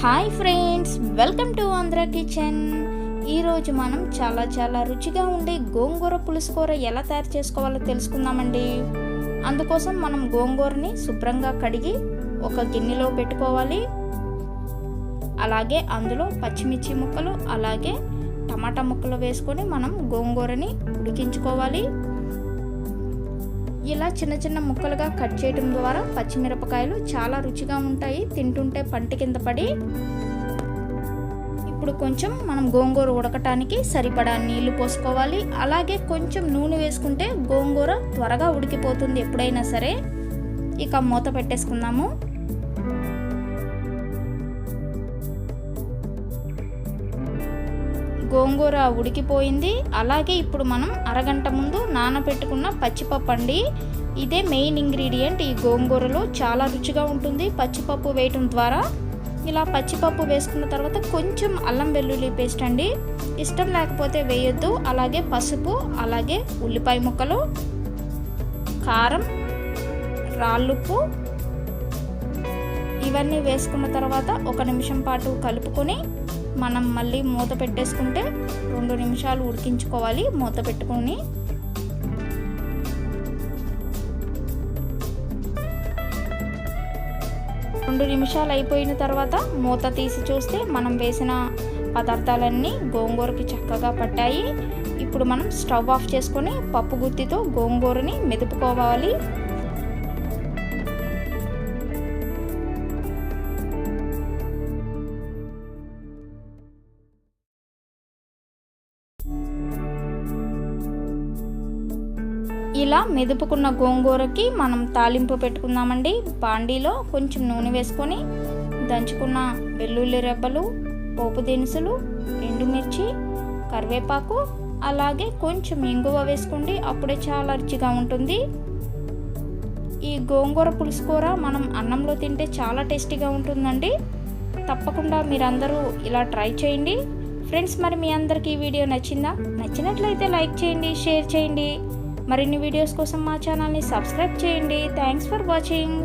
Hi friends welcome to Andhra kitchen ఈరోజు మనం చాలా చాలా రుచిగా ఉండే గోంగూర పులుసు కూర ఎలా తయారు చేసుకోవాలో తెలుసుకుందామండి. అందుకోసం మనం గోంగూరని శుభ్రంగా కడిగి ఒక గిన్నెలో పెట్టుకోవాలి. అలాగే అందులో పచ్చిమిర్చి ముక్కలు అలాగే టమాటా ముక్కలు వేసుకొని మనం గోంగూరని ఉడికించుకోవాలి. ఇలా చిన్న చిన్న ముక్కలుగా కట్ చేయడం ద్వారా పచ్చిమిరపకాయలు చాలా రుచిగా ఉంటాయి. తింటుంటే పంటి కింద పడి ఇప్పుడు కొంచెం మనం గోంగూర ఉడకటానికి సరిపడా నీళ్ళు పోసుకోవాలి. అలాగే కొంచెం నూనె వేసుకుంటే గోంగూర త్వరగా ఉడికిపోతుంది ఎప్పుడైనా సరే. ఇక మూత పెట్టేసుకుందాము. గోంగూర ఉడికిపోయింది. అలాగే ఇప్పుడు మనం అరగంట ముందు నానబెట్టుకున్న పచ్చిపప్పు అండి. ఇదే మెయిన్ ఇంగ్రీడియంట్ ఈ గోంగూరలో. చాలా రుచిగా ఉంటుంది పచ్చిపప్పు వేయటం ద్వారా. ఇలా పచ్చిపప్పు వేసుకున్న తర్వాత కొంచెం అల్లం వెల్లుల్లి పేస్ట్ అండి. ఇష్టం లేకపోతే వేయొద్దు. అలాగే పసుపు అలాగే ఉల్లిపాయ ముక్కలు కారం రాళ్ళుప్పు ఇవన్నీ వేసుకున్న తర్వాత ఒక నిమిషం పాటు కలుపుకొని మనం మళ్ళీ మూత పెట్టేసుకుంటే రెండు నిమిషాలు ఉడికించుకోవాలి మూత పెట్టుకొని. రెండు నిమిషాలు అయిపోయిన తర్వాత మూత తీసి చూస్తే మనం వేసిన పదార్థాలన్నీ గోంగూరకి చక్కగా పట్టాయి. ఇప్పుడు మనం స్టవ్ ఆఫ్ చేసుకొని పప్పు గుత్తితో గోంగూరని మెదుపుకోవాలి. ఇలా మెదుపుకున్న గోంగూరకి మనం తాలింపు పెట్టుకుందామండి. బాండీలో కొంచెం నూనె వేసుకొని దంచుకున్న వెల్లుల్లి రెబ్బలు పోపు దినుసులు ఎండుమిర్చి కరివేపాకు అలాగే కొంచెం ఇంగువ వేసుకోండి. అప్పుడే చాలా రుచిగా ఉంటుంది. ఈ గోంగూర పులుసు కూర మనం అన్నంలో తింటే చాలా టేస్టీగా ఉంటుందండి. తప్పకుండా మీరందరూ ఇలా ట్రై చేయండి. ఫ్రెండ్స్ మరి మీ అందరికీ ఈ వీడియో నచ్చిందా? నచ్చినట్లయితే లైక్ చేయండి షేర్ చేయండి. మరిన్ని వీడియోస్ కోసం మా ఛానల్ని సబ్స్క్రైబ్ చేయండి. Thanks for watching